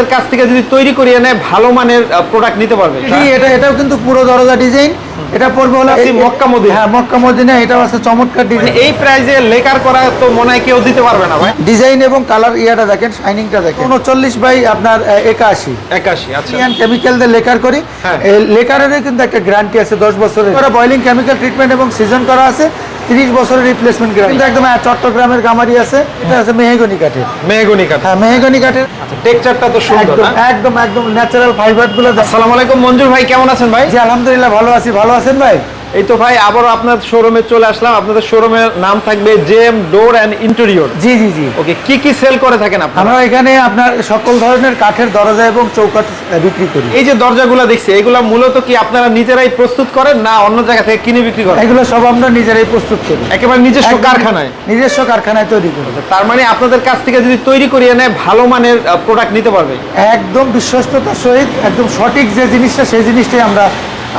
আপনাদের কাছ থেকে যদি তৈরি করিয়ে নেয় ভালো মানের প্রোডাক্ট নিতে পারবে। জি এটা এটাও কিন্তু পুরো দরজা ডিজাইন এটা পড়বে হলো এই মক্কা মদিনা। হ্যাঁ মক্কা মদিনা এটাও আছে চমৎকার মানে ডিজাইন এই প্রাইজে লেকার করা তো মনে হয় কেউ দিতে পারবে না ভাই। ডিজাইন এবং কালার ইয়াটা দেখেন শাইনিংটা দেখেন। উনচল্লিশ বাই আপনার একাশি। একাশি আচ্ছা। ইয়ান কেমিক্যাল দিয়ে লেকার করি। হ্যাঁ। লেকারের কিন্তু একটা গ্যারান্টি আছে দশ বছরের। করা বয়লিং কেমিক্যাল ট্রিটমেন্ট এবং সিজন করা আছে। তিরিশ বছরের রিপ্লেসমেন্ট গ্যারান্টি কিন্তু একদম চট্টগ্রামের গামারি আছে এটা আছে মেহগনি কাঠের। মেহগনি কাঠ। হ্যাঁ মেহগনি কাঠের। টেক্সচারটা তো সুন্দর একদম একদম একদম ন্যাচারাল ফাইবারগুলো। আসসালামু আলাইকুম মঞ্জুর ভাই কেমন আছেন ভাই? জি আলহামদুলিল্লাহ ভালো আছি। ভালো আছেন ভাই? এই তো ভাই আবারও আপনার শোরুমে চলে আসলাম। আপনাদের শোরুমের নাম থাকবে জেম ডোর অ্যান্ড ইন্টেরিয়র জি জি জি। ওকে কি কি সেল করে থাকেন আপনারা? আমরা এখানে আপনার সকল ধরনের কাঠের দরজা এবং চৌকাঠ বিক্রি করি। এই যে দরজাগুলো দেখছি এগুলা মূলত কি আপনারা নিজেরাই প্রস্তুত করেন না অন্য জায়গা থেকে কিনে বিক্রি করেন? এগুলো সব আমরা নিজেরাই প্রস্তুত করি। একেবারে নিজস্ব কারখানায়? নিজস্ব কারখানায় তৈরি করি। তার মানে আপনাদের কাছ থেকে যদি তৈরি করিয়ে নেয় ভালো মানের প্রোডাক্ট নিতে পারবে? একদম বিশ্বস্ততার সহিত একদম সঠিক যে জিনিসটা সেই জিনিসটাই আমরা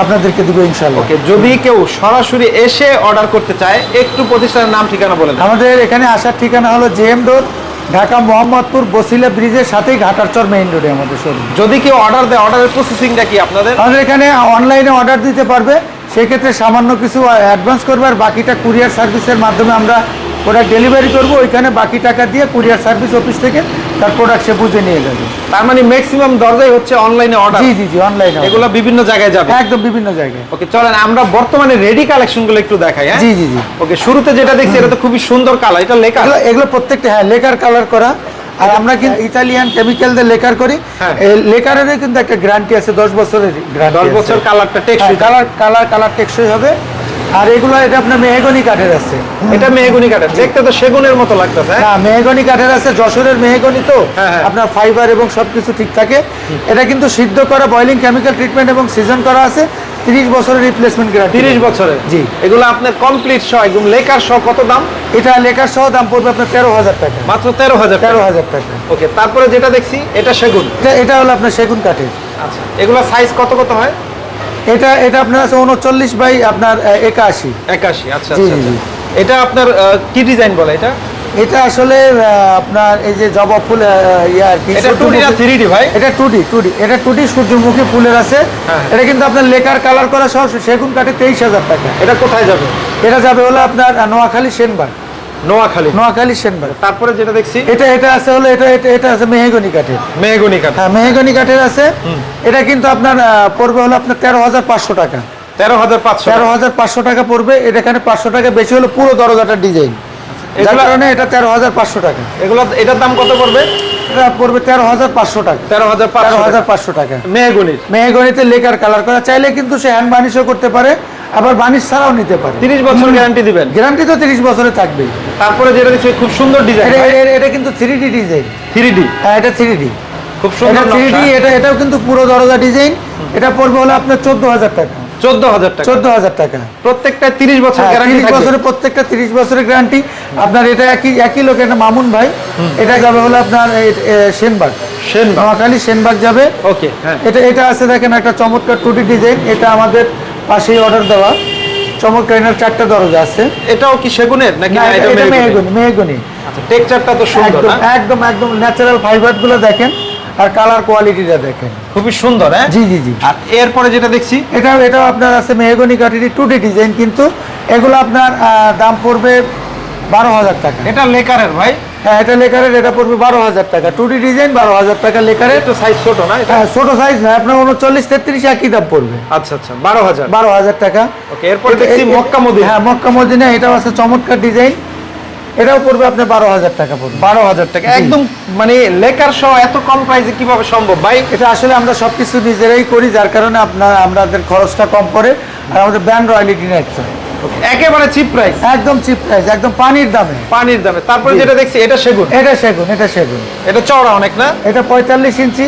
আপনাদেরকে দিব ইনশাল্লাহ ওকে যদি কেউ সরাসরি এসে অর্ডার করতে চায় একটু প্রতিষ্ঠানের নাম ঠিকানা বলেন আমাদের এখানে আসার ঠিকানা হলো জেএম রোড ঢাকা মোহাম্মদপুর বসিলা ব্রিজের সাথেই ঘাটারচর মেইন রোডে আমাদের শোরুম যদি কেউ অর্ডার দেয় অর্ডারের প্রসেসিংটা কি আপনাদের? আমাদের এখানে অনলাইনে অর্ডার দিতে পারবে সেক্ষেত্রে সামান্য কিছু অ্যাডভান্স করবে আর বাকিটা কুরিয়ার সার্ভিসের মাধ্যমে আমরা প্রোডাক্ট ডেলিভারি করব। ওইখানে বাকি টাকা দিয়ে কুরিয়ার সার্ভিস অফিস থেকে তার প্রোডাক্ট সে বুঝে নিয়ে যাবে। তার মানে ম্যাক্সিমাম দরজাই হচ্ছে অনলাইনে অর্ডার জি জি জি অনলাইনে এগুলো বিভিন্ন জায়গায় যাবে। একদম বিভিন্ন জায়গায়। ওকে চলেন আমরা বর্তমানে রেডি কালেকশনগুলো একটু দেখাই হ্যাঁ? জি জি জি। ওকে শুরুতে যেটা দেখছি এটা তো খুবই সুন্দর কালার এটা লেখা এগুলো প্রত্যেকটা হ্যাঁ লেকার কালার করা। আর আমরা কিন্তু ইতালিয়ান কেমিক্যাল দিয়ে লেকার করি। হ্যাঁ। লেকারের কিন্তু একটা গ্যারান্টি আছে দশ বছরের গ্যারান্টি দশ বছর কালারটা টেকসই। কালার কালার কালার টেকসই হবে। আর এগুলো এটা আপনার মেহগনি কাঠের আছে। এটা মেহগুনি কাঠের। দেখতে তো সেগুনের মতো লাগতেছে হ্যাঁ? না মেহগনি কাঠের আছে যশোরের মেহগনি তো। হ্যাঁ, হ্যাঁ। আপনার ফাইবার এবং সবকিছু ঠিক থাকে। এটা কিন্তু সিদ্ধ করা বয়লিং কেমিক্যাল ট্রিটমেন্ট এবং সিজন করা আছে তিরিশ বছরের রিপ্লেসমেন্ট গ্যারান্টি তিরিশ বছরের? জি। এগুলো আপনার কমপ্লিট সহ একদম লেকার সহ কত দাম? এটা লেকার সহ দাম পড়বে আপনার তেরো হাজার টাকা। মাত্র তেরো হাজার তেরো হাজার টাকা। ওকে তারপরে যেটা দেখছি এটা সেগুন। এটা এটা হলো আপনার সেগুন কাঠের। আচ্ছা এগুলো সাইজ কত কত হয়? এটা এটা আপনার আছে উনচল্লিশ বাই আপনার একাশি। একাশি আচ্ছা আচ্ছা আচ্ছা। এটা আপনার কি ডিজাইন বলে এটা? এটা আসলে আপনার এই যে জবা ফুল ইয়ে আর কি এটা টু ডি না সূর্যমুখী- থ্রি ডি ভাই? এটা টু ডি টু ডি এটা টু ডি সূর্যমুখী ফুলের আছে। হ্যাঁ। এটা কিন্তু আপনার লেকার কালার করা সহ সেগুন কাঠে তেইশ হাজার টাকা। এটা কোথায় যাবে? এটা যাবে হলো আপনার নোয়াখালী সেনবাগ। নোয়াখালী। নোয়াখালী সেনবাগ। তারপরে যেটা দেখছি এটা এটা আছে হলো এটা এটা আছে মেহেগনি কাঠের। মেহগুনি কাঠ। হ্যাঁ মেহেগনি কাঠের আছে। এটা কিন্তু আপনার পড়বে হলো আপনার তেরো হাজার পাঁচশো টাকা। তেরো হাজার পাঁচশো তেরো হাজার পাঁচশো টাকা পড়বে এটা এখানে পাঁচশো টাকা বেশি হলো পুরো দরজাটার ডিজাইন। যার কারণে এটা তেরো হাজার পাঁচশো টাকা। এগুলো এটার দাম কত পড়বে? এটা পড়বে তেরো হাজার পাঁচশো টাকা। তেরো হাজার তেরো হাজার পাঁচশো টাকা। মেহগনিতে লেকার কালার করা। চাইলে কিন্তু সে হ্যান্ড বানিশও করতে পারে। আবার বানিশ ছাড়াও নিতে পারে। তিরিশ বছর গ্যারান্টি দিবেন? গ্যারান্টি তো তিরিশ বছরে থাকবে তারপরে যেটা দেখছি খুব সুন্দর ডিজাইন এটা কিন্তু three D design three D হ্যাঁ এটা থ্রি ডি খুব সুন্দর থ্রি ডি এটা এটাও কিন্তু পুরো দরজা ডিজাইন এটা পড়বে হলো আপনার চোদ্দ হাজার টাকা। চোদ্দ হাজার টাকা। চোদ্দ হাজার টাকা। প্রত্যেকটা তিরিশ বছর হ্যাঁ, তিরিশ বছরের প্রত্যেকটা তিরিশ বছরের গ্যারান্টি আপনার এটা একই একই লোক এটা মামুন ভাই। এটা যাবে হলো আপনার সেনবাগ। সেনবাগ। নোয়াখালী সেনবাগ যাবে। ওকে হ্যাঁ। এটা এটা আছে দেখেন একটা চমৎকার টুটি ডিজাইন এটা আমাদের পাশেই অর্ডার দেওয়া। চমৎকার এনার চারটা দরজা আছে। এটাও কি সেগুনের নাকি এটা মেহগনি? মেহগনি আচ্ছা টেক্সচারটা তো সুন্দর একদম না একদম একদম ন্যাচারাল ফাইবারগুলো দেখেন আর কালার কোয়ালিটিটা দেখেন। খুবই সুন্দর হ্যাঁ? জি জি জি। আর এরপরে যেটা দেখছি? এটাও এটাও আপনার আছে মেহগনি কাঠেরই টুটি ডিজাইন কিন্তু এগুলো আপনার দাম পড়বে বারো হাজার টাকা। এটা লেকারের ভাই। হ্যাঁ এটা লেকারের এটা পড়বে বারো হাজার টাকা। টুটি ডিজাইন বারো হাজার টাকা লেকারের। একটু সাইজ ছোট না এটা? হ্যাঁ ছোট সাইজ না আপনার উনচল্লিশ তেত্রিশ একই দাম পড়বে। আচ্ছা আচ্ছা বারো হাজার। বারো হাজার টাকা। ওকে এরপরে দেখছি মক্কা মদিনা। হ্যাঁ মক্কা মদিনা এটাও আছে চমৎকার ডিজাইন এটাও পড়বে আপনার বারো হাজার টাকা পড়বে। বারো হাজার টাকা। একদম মানে লেকার সহ এত কম প্রাইসে কীভাবে সম্ভব? ভাই এটা আসলে আমরা সবকিছু নিজেরাই করি যার কারণে আপনার আমাদের খরচটা কম পড়ে। আর আমাদের ব্র্যান্ড রয়্যালিটি নেই একেবারে চিপ প্রাইস একদম চিপ প্রাইস একদম পানির দামে। পানির দামে। তারপরে যেটা দেখছি এটা সেগুন? এটা সেগুন এটা সেগুন। এটা চওড়া অনেক না? এটা পঁয়তাল্লিশ ইঞ্চি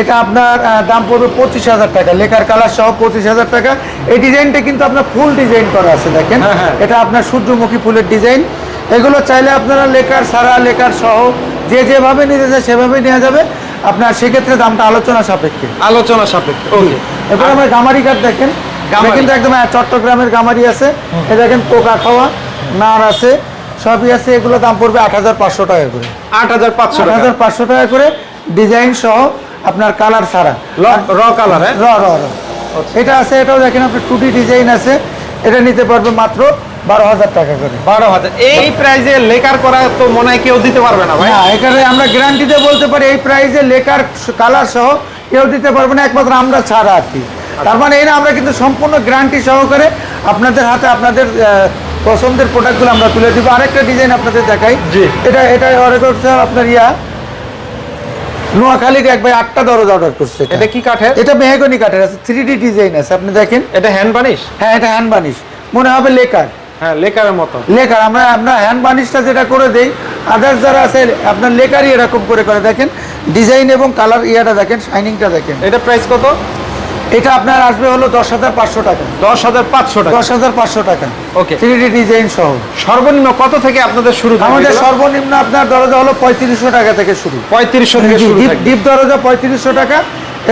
এটা আপনার দাম পড়বে পঁচিশ হাজার টাকা। লেখার কালার সহ পঁচিশ হাজার টাকা। এই ডিজাইনটা কিন্তু আপনার ফুল ডিজাইন করা আছে দেখেন। হ্যাঁ, হ্যাঁ। এটা আপনার সূর্যমুখী ফুলের ডিজাইন। এগুলো চাইলে আপনারা লেখার সারা লেখার সহ যে যেভাবে নিতে চায় সেভাবে নেওয়া যাবে। আপনার সেক্ষেত্রে দামটা আলোচনা সাপেক্ষে। আলোচনা সাপেক্ষে ওকে এবার আমরা গামারি কাঠ দেখেন। কিন্তু একদম চট্টগ্রামের গামারি আছে। এ দেখেন পোকা খাওয়া নার আছে সবই আছে। এগুলো দাম পড়বে আট হাজার পাঁচশো টাকা করে। আট হাজার পাঁচশো আট টাকা হাজার পাঁচশো টাকা করে ডিজাইন সহ আপনার কালার ছাড়া। র কালার হ্যাঁ? র র র। এটা আছে এটাও দেখেন আপনার টুটি ডিজাইন আছে। এটা নিতে পারবে মাত্র বারো হাজার টাকা করে। বারো হাজার। এই প্রাইজে লেকার করা তো মনে হয় কেউ দিতে পারবে না ভাই। হ্যাঁ এখানে আমরা গ্যারান্টিতে বলতে পারি এই প্রাইসে লেকার কালার সহ কেউ দিতে পারবে না একমাত্র আমরা ছাড়া আর কি। তার মানে এই না আমরা কিন্তু সম্পূর্ণ গ্যারান্টি সহকারে আপনাদের হাতে আপনাদের পছন্দের প্রোডাক্টগুলো আমরা তুলে দিব। আরেকটা ডিজাইন আপনাদের দেখাই। এটা এটা অর্ডার করছে আপনার ইয়া নোয়াখালীর এক ভাই আটটা দরজা অর্ডার করছে এটা। কি কাঠের? এটা মেহগনি কাঠের আছে থ্রি ডি ডিজাইন আছে আপনি দেখেন। এটা হ্যান্ড বানিশ হ্যাঁ এটা হ্যান্ড বানিশ মনে হবে লেকার। হ্যাঁ লেকারের মতো। লেকার আমরা আমরা হ্যান্ড বার্নিশটা যেটা করে দেই আদার্স যারা আছে আপনার লেকারই এরকম করে করে দেখেন। ডিজাইন এবং কালার ইয়াটা দেখেন শাইনিংটা দেখেন। এটা প্রাইস কত? এটা আপনার আসবে হলো দশ হাজার পাঁচশো টাকা। দশ হাজার পাঁচশো টাকা। দশ হাজার পাঁচশো টাকা। ওকে। থ্রি ডি ডিজাইন সহ। সর্বনিম্ন কত থেকে আপনাদের শুরু আমাদের সর্বনিম্ন আপনার দরজা হলো পঁয়ত্রিশশো টাকা থেকে শুরু। পঁয়ত্রিশশো থেকে শুরু ডিপ ডিপ দরজা পঁয়ত্রিশশো টাকা।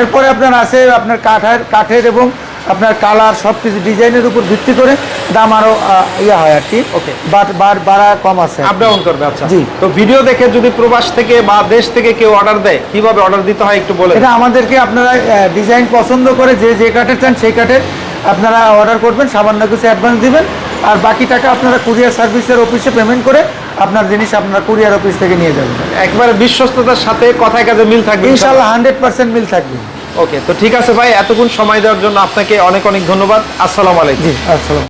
এরপরে আপনার আছে আপনার কাঠের কাঠের এবং আপনার কালার সব কিছু ডিজাইনের উপর ভিত্তি করে দাম আরও আহ, ইয়া হয় আর কি। ওকে বাট বার বাড়া কম আছে। আপ ডাউন করবে আচ্ছা। জি। তো ভিডিও দেখে যদি প্রবাস থেকে বা দেশ থেকে কেউ অর্ডার দেয় কীভাবে অর্ডার দিতে হয় একটু বলে এটা আমাদেরকে আপনারা ডিজাইন পছন্দ করে যে যে কাঠের চান সেই কাঠের আপনারা অর্ডার করবেন সামান্য কিছু অ্যাডভান্স দিবেন আর বাকি টাকা আপনারা কুরিয়ার সার্ভিসের অফিসে পেমেন্ট করে আপনার জিনিস আপনারা কুরিয়ার অফিস থেকে নিয়ে যাবেন। একবারে বিশ্বস্ততার সাথে কথায় কাজে মিল থাকবে। ইনশাল্লাহ হান্ড্রেড পার্সেন্ট মিল থাকবে। ওকে তো ঠিক আছে ভাই, এতক্ষণ সময় দেওয়ার জন্য আপনাকে অনেক অনেক ধন্যবাদ। আসসালামু আলাইকুম। আসসালাম